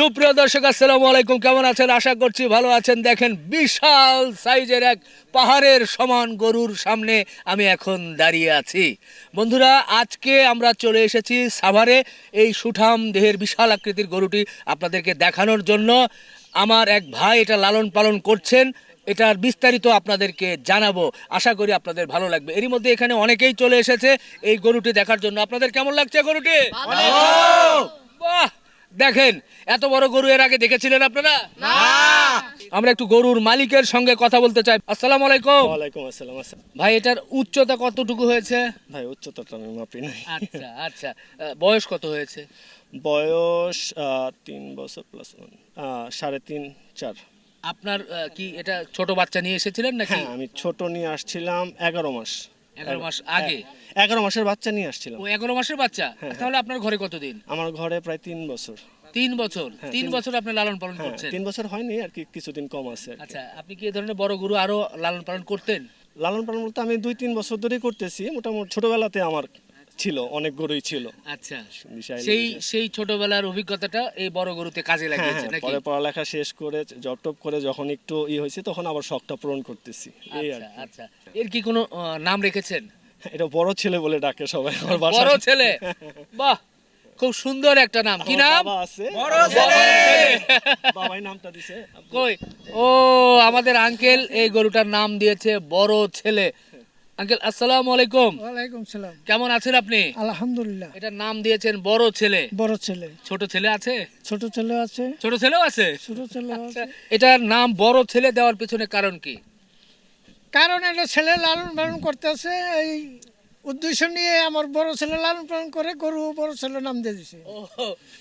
সুপ্রিয় দর্শক আসসালামু আলাইকুম। কেমন আছেন? আশা করছি ভালো আছেন। দেখেন বিশাল সাইজের এক পাহাড়ের সমান গরুর সামনে আমি এখন দাঁড়িয়ে আছি। বন্ধুরা আজকে আমরা চলে এসেছি সাভারে। এই সুঠাম দেহের বিশাল আকৃতির গরুটি আপনাদেরকে দেখানোর জন্য। আমার এক ভাই এটা লালন পালন করছেন। এটার বিস্তারিত আপনাদেরকে জানাব। আশা করি আপনাদের ভালো লাগবে। এরই মধ্যে এখানে অনেকেই চলে এসেছে এই গরুটি দেখার জন্য। আপনাদের কেমন লাগছে গরুটি? বাহ! দেখেন এত বড় গরু এর আগে দেখেছিলেন আপনারা? আমরা একটু গরুর মালিকের সঙ্গে কথা বলতে চাই। আসসালামু আলাইকুম। ওয়ালাইকুম আসসালাম ভাই এটার উচ্চতা কতটুকু হয়েছে? ভাই উচ্চতাটা আমি মাপি নাই। আচ্ছা আচ্ছা। বয়স কত হয়েছে? বয়স তিন বছর প্লাস ওয়ান সাড়ে তিন চার। আপনার কি এটা ছোট বাচ্চা নিয়ে এসেছিলেন নাকি? হ্যাঁ আমি ছোট নিয়ে আসছিলাম এগারো মাস। এগারো মাস আগে। এগারো মাসের বাচ্চা নিয়ে আসছিলাম। ও এগারো মাসের বাচ্চা? তাহলে আপনার ঘরে কতদিন? আমার ঘরে প্রায় তিন বছর। তিন বছর? হ্যাঁ, তিন তিন- বছর আপনি লালন পালন হ্যাঁ করছেন? তিন বছর হয়নি আর কি কিছুদিন কম আছে আর কি। আচ্ছা আপনি কি এ ধরনের বড় গরু আরও লালন পালন করতেন? লালন পালন বলতে আমি দুই তিন বছর ধরেই করতেছি মোটামুটি ছোটবেলাতে আমার ছিল অনেক গরুই ছিল। আচ্ছা। সেই সেই ছোটবেলার অভিজ্ঞতাটা এই বড় গরুতে কাজে হ্যাঁ লাগিয়েছে হ্যাঁ নাকি? পরে পড়ালেখা শেষ করে জব টপ করে যখন একটু ই হয়েছে তখন আবার শখটা পূরণ করতেছি। এই আর আচ্ছা আচ্ছা। এর কি কোনো নাম রেখেছেন? এটা বড় ছেলে বলে ডাকে সবাই আমার বাসায়। বড় ছেলে? বাহ খুব সুন্দর একটা নাম। কি নাম? বাবা আছে। বড় ছেলে! বাবাই নামটা দিছে। কই? ও আমাদের আঙ্কেল এই গরুটার নাম দিয়েছে বড় ছেলে। আঙ্কেল আসসালামু আলাইকুম। ওয়ালাইকুম সালাম। কেমন আছেন আপনি? আলহামদুলিল্লাহ। এটার নাম দিয়েছেন বড় ছেলে। বড় ছেলে। ছোট ছেলে আছে? ছোট ছেলে আছে। ছোট ছেলেও আছে? ছোট ছেলে আছে। এটার নাম বড় ছেলে দেওয়ার পিছনে কারণ কি? কারণ এটা ছেলে লালন পালন করতেছে এই উদ্দেশ্য নিয়ে আমার বড় ছেলে লালন পালন করে গরু বড় ছেলে নাম দিয়ে দিছে। ও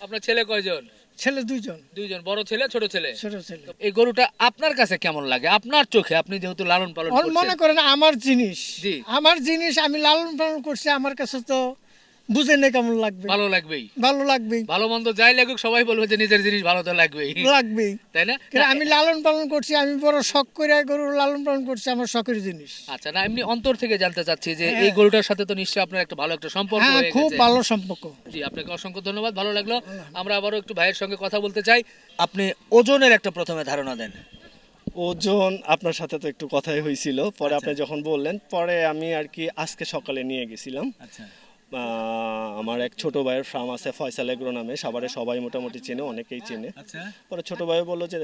আপনার ছেলে কয়জন? ছেলে দুইজন। দুইজন বড় ছেলে ছোট ছেলে? ছোট ছেলে। এই গরুটা আপনার কাছে কেমন লাগে? আপনার চোখে আপনি যেহেতু লালন পালন মনে করেন আমার জিনিস। আমার জিনিস আমি লালন পালন করছি আমার কাছে তো বুঝে নেই কেমন লাগবে। ভালো লাগবেই। ভালো লাগবেই। ভালো মন্দ যাই লাগুক সবাই বলবে যে নিজের জিনিস ভালো তো লাগবেই। লাগবেই। তাই না? আমি লালন পালন করছি আমি বড় শখ করে গরু লালন পালন করছি আমার শখের জিনিস। আচ্ছা না এমনি অন্তর থেকে জানতে চাচ্ছি যে এই গরুটার সাথে তো নিশ্চয়ই আপনার একটা ভালো একটা সম্পর্ক হ্যাঁ খুব ভালো সম্পর্ক। জি আপনাকে অসংখ্য ধন্যবাদ ভালো লাগল। আমরা আবারও একটু ভাইয়ের সঙ্গে কথা বলতে চাই। আপনি ওজনের একটা প্রথমে ধারণা দেন। ওজন আপনার সাথে তো একটু কথাই হয়েছিল পরে আচ্ছা। আপনি যখন বললেন পরে আমি আর কি আজকে সকালে নিয়ে গেছিলাম। আচ্ছা। আমার এক ছোট ভাইয়ের ফার্ম আছে ফয়সাল এগ্রো নামে। সবারে সবাই মোটামুটি চেনে অনেকেই চেনে। আচ্ছা। পরে ছোট ভাই বলল যে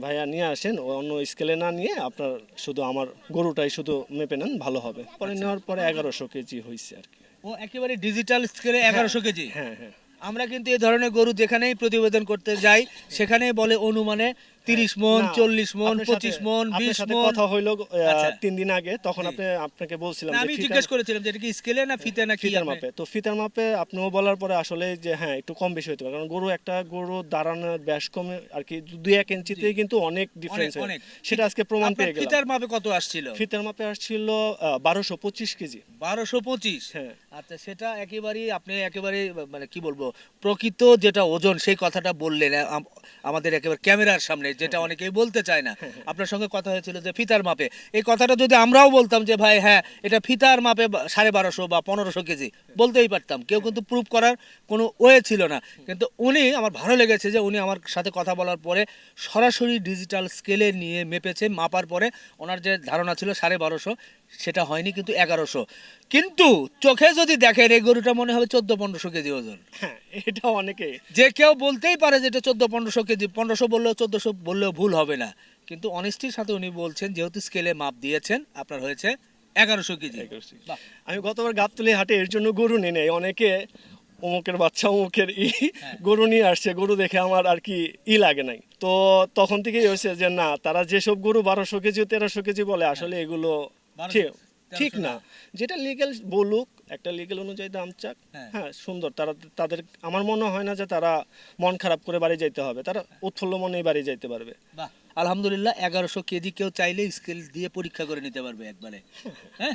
ভাইয়া নিয়ে আসেন অন্য স্কেলে না নিয়ে আপনার শুধু আমার গরুটাই শুধু মেপে নেন ভালো হবে। পরে আচ্ছা। নেওয়ার পরে এগারোশো কেজি হয়েছে আর কি। ও একেবারে ডিজিটাল স্কেলে এগারোশো কেজি? হ্যাঁ হ্যাঁ। আমরা কিন্তু এই ধরনের গরু যেখানেই প্রতিবেদন করতে যাই সেখানেই বলে অনুমানে তিরিশ মন চল্লিশ মন পঁচিশ মন বিশ মন। কথা হইল আচ্ছা। তিন দিন আগে তখন আপনি আপনাকে বলছিলাম আমি জিজ্ঞেস করেছিলাম যে এটা কি স্কেলে না ফিতে না ফিতার মাপে। তো ফিতার মাপে আপনিও বলার পরে আসলে যে হ্যাঁ একটু কম বেশি হতে পারে। কারণ গরু একটা গরু দাঁড়ানোর ব্যাস কমে আর কি দুই এক কিন্তু অনেক ডিফারেন্স অনেক। সেটা আজকে প্রমাণ পেয়ে গেলাম। ফিতার মাপে কত আসছিল? ফিতার মাপে আসছিল বারোশো পঁচিশ কেজি। বারোশো পঁচিশ? হ্যাঁ। আচ্ছা সেটা একেবারেই আপনি একেবারে মানে কি বলব প্রকৃত যেটা ওজন সেই কথাটা বললেন আম- আমাদের একেবারে ক্যামেরার সামনে যেটা অনেকেই বলতে চায় না। আপনার সঙ্গে কথা হয়েছিল যে ফিতার মাপে। এই কথাটা যদি আমরাও বলতাম যে, ভাই হ্যাঁ এটা ফিতার মাপে সাড়ে বারোশো বা পনেরোশো কেজি। বলতেই পারতাম। কেউ কিন্তু প্রুভ করার কোনো ওয়ে ছিল না। কিন্তু উনি আমার ভালো লেগেছে যে উনি আমার সাথে কথা বলার পরে সরাসরি ডিজিটাল স্কেলে নিয়ে মেপেছে মাপার পরে ওনার যে ধারণা ছিল সাড়ে বারোশো সেটা হয়নি কিন্তু এগারোশো। কিন্তু চোখে যদি দেখেন এই গরুটা মনে হবে চোদ্দ পনেরোশো কেজি ওজন। হ্যাঁ এটা অনেকে যে কেউ বলতেই পারে যে এটা চোদ্দ পনেরোশো কেজি পনেরোশো বললেও চোদ্দশো বললেও ভুল হবে না। কিন্তু অনেস্টির সাথে উনি বলছেন যেহেতু স্কেলে মাপ দিয়েছেন আপনার হয়েছে এগারোশো কেজি। আমি গতবার গাবতলি হাটে এর জন্য গরু নিয়ে নেই। অনেকে অমুকের বাচ্চা অমুকের ই হ্যাঁ। গরু নিয়ে আসছে। গরু দেখে আমার আর কি ই লাগে নাই। তো তখন থেকেই হয়েছে যে না তারা যেসব গরু বারোশো কেজি তেরোশো কেজি বলে আসলে এগুলো ঠিক- ঠিক না। যেটা লিগেল বলুক একটা লিগেল অনুযায়ী দাম চাক। হ্যাঁ। হ্যাঁ সুন্দর। তারা তাদের আমার মনে হয় না যে তারা মন খারাপ করে বাড়ি যাইতে হবে। তারা উৎফুল্ল মনেই বাড়ি যাইতে পারবে। বাহ আলহামদুলিল্লাহ এগারোশো কেজি কেউ চাইলে স্কেল দিয়ে পরীক্ষা করে নিতে পারবে একবারে। হ্যাঁ?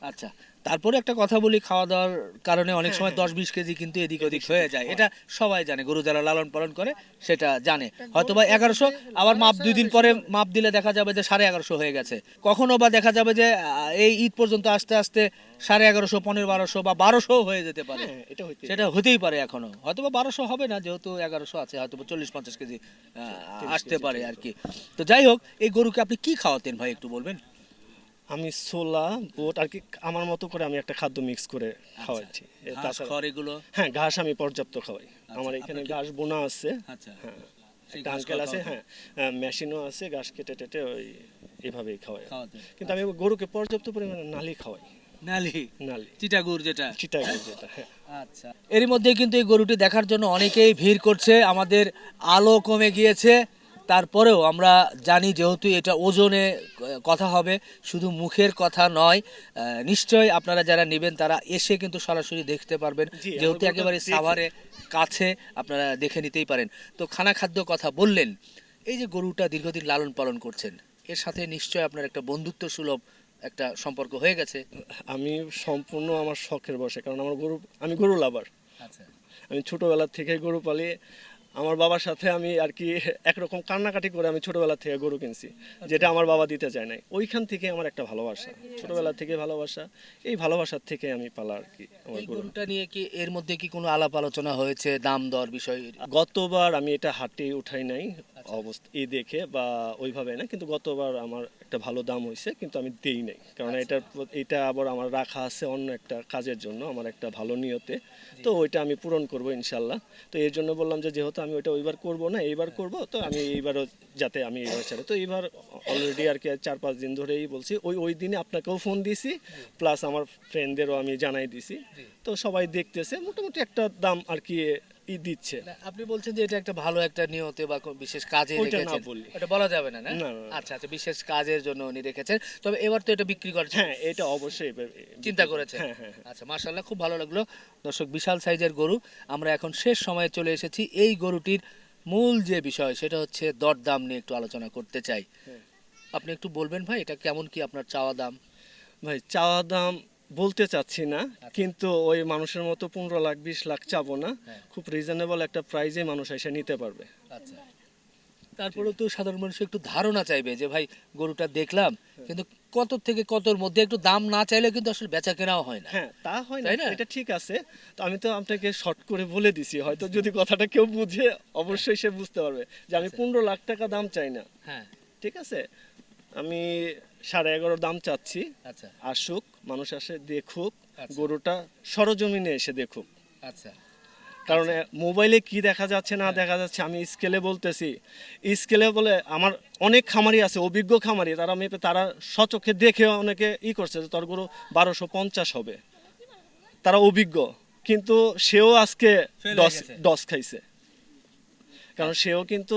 আচ্ছা তারপরে একটা কথা বলি খাওয়া দাওয়ার কারণে অনেক সময় দশ বিশ কেজি কিন্তু এদিক ওদিক হয়ে যায়। এটা সবাই জানে গরু যারা লালন পালন করে সেটা জানে। হয়তো বা এগারোশো আবার মাপ দুই দিন পরে মাপ দিলে দেখা যাবে যে সাড়ে এগারোশো হয়ে গেছে। কখনো বা দেখা যাবে যে আহ, এই ঈদ পর্যন্ত আস্তে আস্তে সাড়ে এগারোশো পনেরো বারোশো বা বারোশো হয়ে যেতে পারে। হ্যাঁ সেটা হতেই পারে এখনও। হয়তো বা বারোশো হবে না যেহেতু এগারোশো আছে হয়তো বা চল্লিশ পঞ্চাশ কেজি আসতে পারে আর কি তো যাই হোক এই গরুকে আপনি কি খাওয়াতেন ভাই একটু বলবেন? আমি সোলা বোট আর কি আমার মতো করে আমি একটা খাদ্য মিক্স করে খাওয়াচ্ছি। আচ্ছা। তাছাড়া- এগুলো? হ্যাঁ ঘাস আমি পর্যাপ্ত খাওয়াই। আমার এখানে ঘাস বোনা আছে। আচ্ছা। হ্যাঁ আঙ্কেল আছে? হ্যাঁ মেশিনও আছে ঘাস কেটে টেটে ওই এভাবেই খাওয়াই। কিন্তু আমি গরুকে পর্যাপ্ত পরিমাণে নালি খাওয়াই। নালি। নালি। চিটাগুড় যেটা। চিটাগাং যেটা হ্যাঁ। আচ্ছা। এরই মধ্যে কিন্তু এই গরুটি দেখার জন্য অনেকেই ভিড় করছে। আমাদের আলো কমে গিয়েছে। তারপরেও আমরা জানি যেহেতু এটা ওজনে কথা হবে শুধু মুখের কথা নয় আহ, নিশ্চয়ই আপনারা যারা নেবেন তারা এসে কিন্তু সরাসরি দেখতে পারবেন। যেহেতু একেবারে সাভারে কাছে আপনারা দেখে নিতেই পারেন। তো খানা খাদ্য কথা বললেন এই যে গরুটা দীর্ঘদিন লালন পালন করছেন এর সাথে নিশ্চয়ই আপনার একটা বন্ধুত্ব সুলভ একটা সম্পর্ক হয়ে গেছে? আমি সম্পূর্ণ আমার শখের বসে কারণ আমার গরু আমি গরু লাভার আচ্ছা। আমি ছোটবেলা থেকে গরু পালি আমার বাবার সাথে আমি আর কি একরকম কান্নাকাটি করে আমি ছোটবেলা থেকে গরু কিনছি যেটা আমার বাবা দিতে চায় নাই। ওইখান থেকে আমার একটা ভালোবাসা ছোটবেলা থেকে ভালোবাসা এই ভালোবাসার থেকে আমি পালা আর কি আমার গরুটা নিয়ে কি এর মধ্যে কি কোনো আলাপ আলোচনা হয়েছে দাম দর বিষয়? গতবার আমি এটা হাটে উঠাই নাই অবস্থা এই দেখে বা ওইভাবে না কিন্তু গতবার আমার একটা ভালো দাম হয়েছে কিন্তু আমি দেই নাই। কারণ এটা এটা আবার আমার রাখা আছে অন্য একটা কাজের জন্য আমার একটা ভালো নিয়তে। তো ওইটা আমি পূরণ করব ইনশাল্লাহ। তো এর জন্য বললাম যে যেহেতু আমি ওইটা ওইবার করব না এইবার করব তো আমি এইবারও যাতে আমি এইবার ছাড়ে। তো এইবার অলরেডি আর কি চার পাঁচ দিন ধরেই বলছি ওই ওই দিনে আপনাকেও ফোন দিছি প্লাস আমার ফ্রেন্ডদেরও আমি জানাই দিছি। তো সবাই দেখতেছে মোটামুটি একটা দাম আর কি দিচ্ছে। আপনি বলছেন যে এটা একটা ভালো একটা নিয়তে বা বিশেষ কাজে রেখেছেন। এটা বলা যাবে না না। আচ্ছা আচ্ছা বিশেষ কাজের জন্য উনি রেখেছেন। তবে এবার তো এটা বিক্রি হ্যাঁ এটা অবশ্যই চিন্তা করেছেন? হ্যাঁ হ্যাঁ হ্যাঁ। আচ্ছা মার্শাল্লাহ খুব ভালো লাগল। দর্শক বিশাল সাইজের গরু। আমরা এখন শেষ সময়ে চলে এসেছি। এই গরুটির মূল যে বিষয় সেটা হচ্ছে দরদাম নিয়ে একটু আলোচনা করতে চাই। আপনি একটু বলবেন ভাই এটা কেমন কি আপনার চাওয়া দাম? ভাই চাওয়া দাম বলতে চাচ্ছি না আচ্ছা। কিন্তু ওই মানুষের মতো পনেরো লাখ বিশ লাখ চাবো না। হ্যাঁ। খুব রিজনেবল একটা প্রাইজে মানুষ এসে নিতে পারবে। আচ্ছা। তারপরেও তো সাধারণ মানুষ একটু ধারণা চাইবে যে ভাই গরুটা দেখলাম কিন্তু কত থেকে কতর মধ্যে একটু দাম না চাইলে কিন্তু আসলে বেচা কেনাও হয় না। হ্যাঁ তা হয় না। না? এটা ঠিক আছে। তো আমি তো আপনাকে শর্ট করে বলে দিছি হয়তো যদি কথাটা কেউ বুঝে অবশ্যই সে বুঝতে পারবে যে আমি আচ্ছা। পনেরো লাখ টাকা দাম চাই না। হ্যাঁ। ঠিক আছে? আমি সাড়ে এগারো দাম চাচ্ছি। আচ্ছা। আসুক মানুষ আসে দেখুক আচ্ছা। গরুটা সরজমিনে এসে দেখুক। আচ্ছা। কারণ মোবাইলে কি দেখা যাচ্ছে না দেখা যাচ্ছে আমি স্কেলে বলতেছি। স্কেলে বলে আমার অনেক খামারি আছে অভিজ্ঞ খামারি তারা মেপে তারা সচক্ষে দেখে অনেকে ই করছে যে তোর গরু বারোশো পঞ্চাশ হবে। তারা অভিজ্ঞ কিন্তু সেও আজকে হয়ে দশ দশ খাইছে। কারণ সেও কিন্তু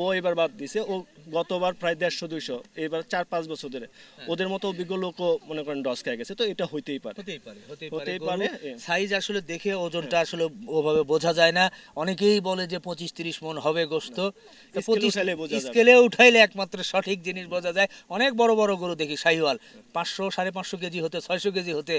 ও এবার বাদ দিছে। ও গতবার প্রায় দেড়শো দুইশো এবার চার পাঁচ বছর ধরে হ্যাঁ। ওদের মতো অভিজ্ঞ লোকও মনে করেন দশ খেয়ে গেছে। তো এটা হইতেই পারে। হতেই পারে হতেই সাইজ আসলে দেখে ওজনটা আসলে ওভাবে বোঝা যায় না। অনেকেই বলে যে পঁচিশ তিরিশ মন হবে গোস্ত। স্কেলে উঠাইলে স্কেলে উঠাইলে একমাত্র সঠিক জিনিস বোঝা যায়। অনেক বড় বড় গরু দেখি শাহিওয়াল। পাঁচশো সাড়ে পাঁচশো কেজি হতে ছয়শো কেজি হতে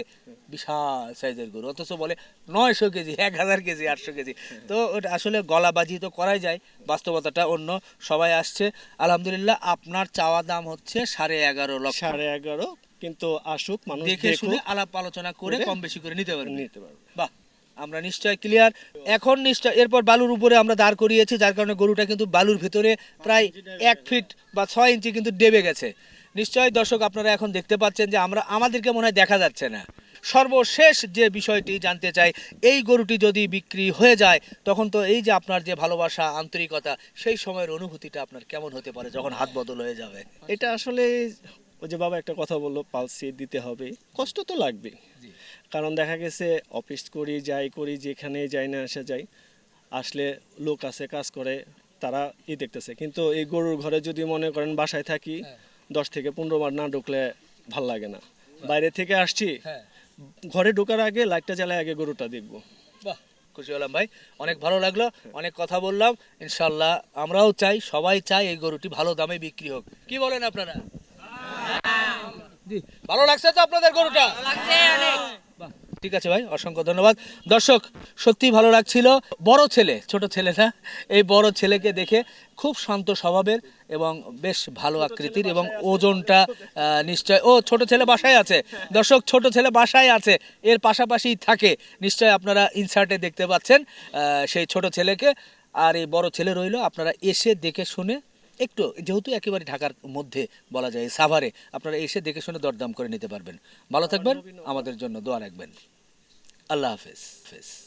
বিশাল সাইজের গরু। অথচ বলে নয়শো কেজি এক হাজার কেজি আটশো কেজি। তো ওটা আসলে গলাবাজি তো করাই যায় বাস্তবতাটা অন্য সবাই আসছে। আলহামদুলিল্লাহ আপনার চাওয়া দাম হচ্ছে সাড়ে এগারো লক্ষ। সাড়ে এগারো কিন্তু আসুক মানুষ দেখে শুনে আলাপ আলোচনা করে কম বেশি করে নিতে পারবেন নিতে পারবে। বাহ আমরা নিশ্চয় ক্লিয়ার এখন নিশ্চয় এরপর বালুর উপরে আমরা দাঁড় করিয়েছি যার কারণে গরুটা কিন্তু বালুর ভিতরে প্রায় এক ফিট বা ছয় ইঞ্চি কিন্তু ডেবে গেছে। নিশ্চয় দর্শক আপনারা এখন দেখতে পাচ্ছেন যে আমরা আমাদেরকে মনে হয় দেখা যাচ্ছে না। সর্বশেষ যে বিষয়টি জানতে চাই এই গরুটি যদি বিক্রি হয়ে যায় তখন তো এই যে আপনার যে ভালোবাসা আন্তরিকতা সেই সময়ের অনুভূতিটা আপনার কেমন হতে পারে যখন হাত বদল হয়ে যাবে? এটা আসলে ওই যে বাবা একটা কথা বলল পালসি দিতে হবে কষ্ট তো লাগবে কারণ দেখা গেছে অফিস করি যাই করি যেখানে যাই না আসা যাই আসলে লোক আছে কাজ করে তারা ই দেখতেছে। কিন্তু এই গরুর ঘরে যদি মনে করেন বাসায় থাকি হ্যাঁ। দশ থেকে পনেরো বার না ঢুকলে ভালো লাগে না। বাইরে থেকে আসছি হ্যাঁ। ঘরে ঢোকার আগে লাইটটা জ্বালায় আগে গরুটা দেখব। বাহ খুশি হলাম ভাই। অনেক ভালো লাগল অনেক কথা বললাম। ইনশাল্লাহ আমরাও চাই সবাই চাই এই গরুটি ভালো দামে বিক্রি হোক। কি বলেন আপনারা? ভালো লাগছে তো আপনাদের গরুটা? ঠিক আছে ভাই অসংখ্য ধন্যবাদ। দর্শক সত্যি ভালো লাগছিল। বড় ছেলে ছোট ছেলে না এই বড় ছেলেকে দেখে খুব শান্ত স্বভাবের এবং বেশ ভালো আকৃতির এবং ওজনটা নিশ্চয় ও ছোট ছেলে বাসায় আছে। দর্শক ছোট ছেলে বাসায় আছে। এর পাশাপাশি থাকে নিশ্চয় আপনারা ইনসার্টে দেখতে পাচ্ছেন আহ, সেই ছোট ছেলেকে। আর এই বড় ছেলে রইল আপনারা এসে দেখে শুনে একটু যেহেতু একেবারে ঢাকার মধ্যে বলা যায় সাভারে আপনারা এসে দেখে শুনে দরদাম করে নিতে পারবেন। ভালো থাকবেন আমাদের জন্য দোয়া রাখবেন। আল্লাহ হাফেজ হাফেজ